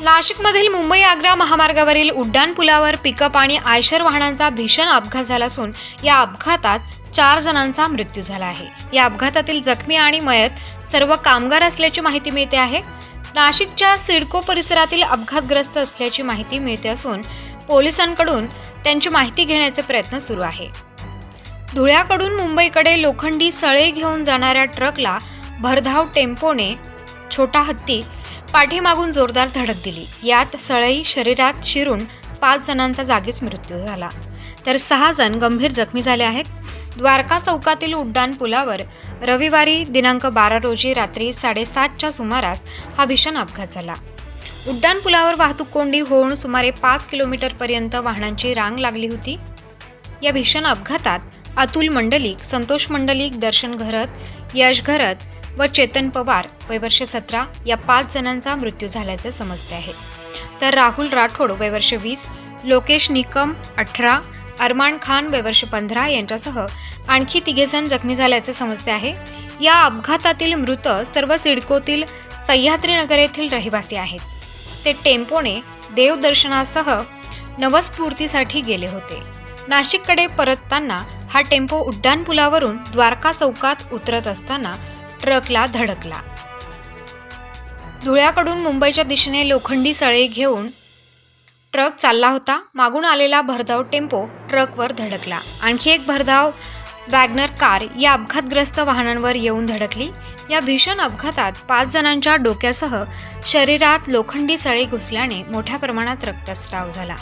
नाशिकमधील मुंबई आग्रा महामार्गावरील उड्डाण पुलावर पिकअप आणि आयशर वाहनांचा भीषण अपघात झाला असून या अपघातात चार जणांचा मृत्यू झाला आहे. या अपघातातील जखमी आणि मयत सर्व कामगार असल्याची माहिती मिळते आहे. नाशिकच्या सिडको परिसरातील अपघातग्रस्त असल्याची माहिती मिळते असून पोलिसांकडून त्यांची माहिती घेण्याचे प्रयत्न सुरू आहे. धुळ्याकडून मुंबईकडे लोखंडी सळे घेऊन जाणाऱ्या ट्रकला भरधाव टेम्पोने छोटा हत्ती पाठीमागून जोरदार धडक दिली. यात सळई शरीरात शिरून पाच जणांचा जागीच मृत्यू झाला. तर सहा जण गंभीर जखमी झाले आहेत. द्वारका चौकातील उड्डाण पुलावर रविवारी दिनांक बारा रोजी रात्री साडेसातच्या सुमारास हा भीषण अपघात झाला. उड्डाण पुलावर वाहतूक कोंडी होऊन सुमारे पाच किलोमीटरपर्यंत वाहनांची रांग लागली होती. या भीषण अपघातात अतुल मंडलिक संतोष मंडलिक दर्शन घरत यश घरत व चेतन पवार वयवर्ष सतरा या पाच जणांचा मृत्यू झाल्याचे समजते आहे. तर राहुल राठोड वयवर्ष वीस लोकेश निकम अठरा अरमान खान वयवर्ष पंधरा यांच्यासह आणखी तिघेजण जखमी झाल्याचे समजते आहे. या अपघातातील मृत सर्व सिडकोतील सह्याद्रीनगर येथील रहिवासी आहेत. ते टेम्पोने देवदर्शनासह नवस्फूर्तीसाठी गेले होते. नाशिककडे परतताना हा टेम्पो उड्डाणपुलावरून द्वारका चौकात उतरत असताना ट्रकला धडकला. धुळ्याकडून मुंबईच्या दिशेने लोखंडी सळे घेऊन ट्रक चालला होता. मागून आलेला भरधाव टेम्पो ट्रकवर धडकला. आणखी एक भरधाव वॅगनर कार या अपघातग्रस्त वाहनांवर येऊन धडकली. या भीषण अपघातात पाच जणांच्या डोक्यासह शरीरात लोखंडी सळे घुसल्याने मोठ्या प्रमाणात रक्तस्राव झाला.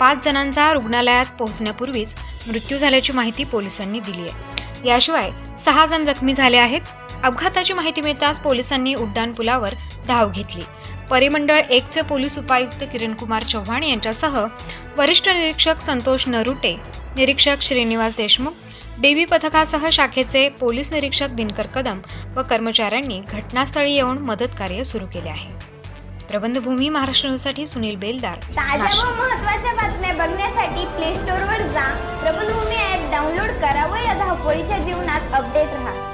पाच जणांचा रुग्णालयात पोहोचण्यापूर्वीच मृत्यू झाल्याची माहिती पोलिसांनी दिली आहे याशिवाय सहा जण जखमी झाले आहेत. अपघाताची माहिती मिळताच पोलिसांनी उड्डाण पुलावर धाव घेतली. परिमंडळ एकचे पोलीस उपायुक्त किरणकुमार चव्हाण यांच्यासह वरिष्ठ निरीक्षक संतोष नरुटे निरीक्षक श्रीनिवास देशमुख डीबी पथकासह शाखेचे पोलीस निरीक्षक दिनकर कदम व कर्मचाऱ्यांनी घटनास्थळी येऊन मदत कार्य सुरू केले आहे. प्रबंधभूमी महाराष्ट्र न्यूजसाठी सुनील बेलदार ताज्या नाशिक. व महत्त्वाच्या बातम्या बघण्यासाठी प्ले स्टोअरवर जा. प्रबलभूमी ॲप डाउनलोड करा व या धावपळीच्या जीवनात अपडेट राहा.